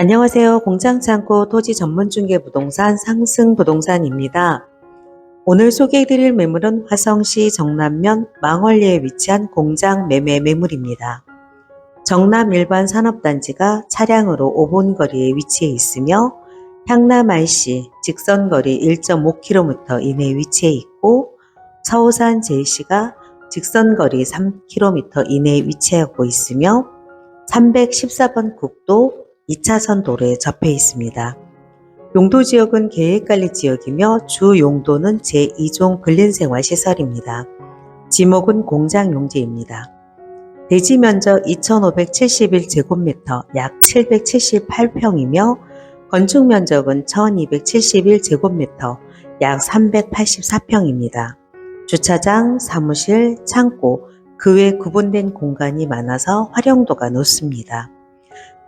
안녕하세요. 공장 창고 토지 전문 중개 부동산 상승 부동산입니다. 오늘 소개해드릴 매물은 화성시 정남면 망월리에 위치한 공장 매매 매물입니다. 정남 일반 산업단지가 차량으로 5분 거리에 위치해 있으며 향남 IC 직선 거리 1.5km 이내에 위치해 있고 서우산 JC가 직선 거리 3km 이내에 위치하고 있으며 314번 국도 2차선 도로에 접해 있습니다. 용도 지역은 계획관리 지역이며 주 용도는 제2종 근린생활시설입니다. 지목은 공장 용지입니다. 대지 면적 2571제곱미터 약 778평이며 건축 면적은 1271제곱미터 약 384평입니다. 주차장, 사무실, 창고, 그 외 구분된 공간이 많아서 활용도가 높습니다.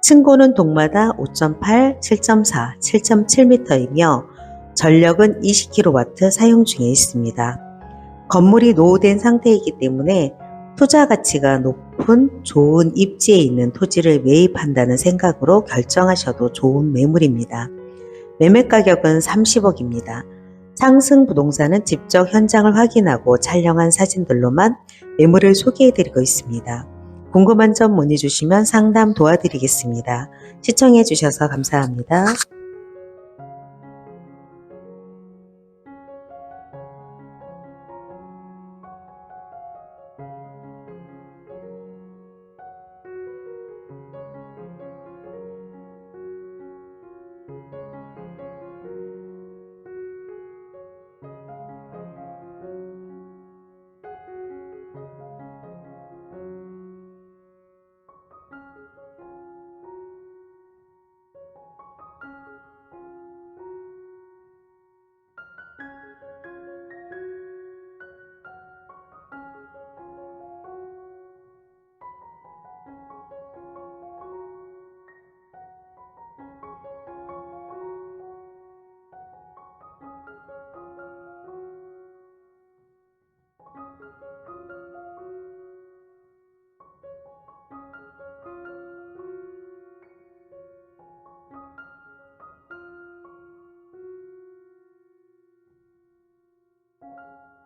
층고는 동마다 5.8, 7.4, 7.7m이며 전력은 20kW 사용 중에 있습니다. 건물이 노후된 상태이기 때문에 투자 가치가 높은 좋은 입지에 있는 토지를 매입한다는 생각으로 결정하셔도 좋은 매물입니다. 매매 가격은 30억입니다. 상승 부동산은 직접 현장을 확인하고 촬영한 사진들로만 매물을 소개해드리고 있습니다. 궁금한 점 문의 주시면 상담 도와드리겠습니다. 시청해 주셔서 감사합니다. you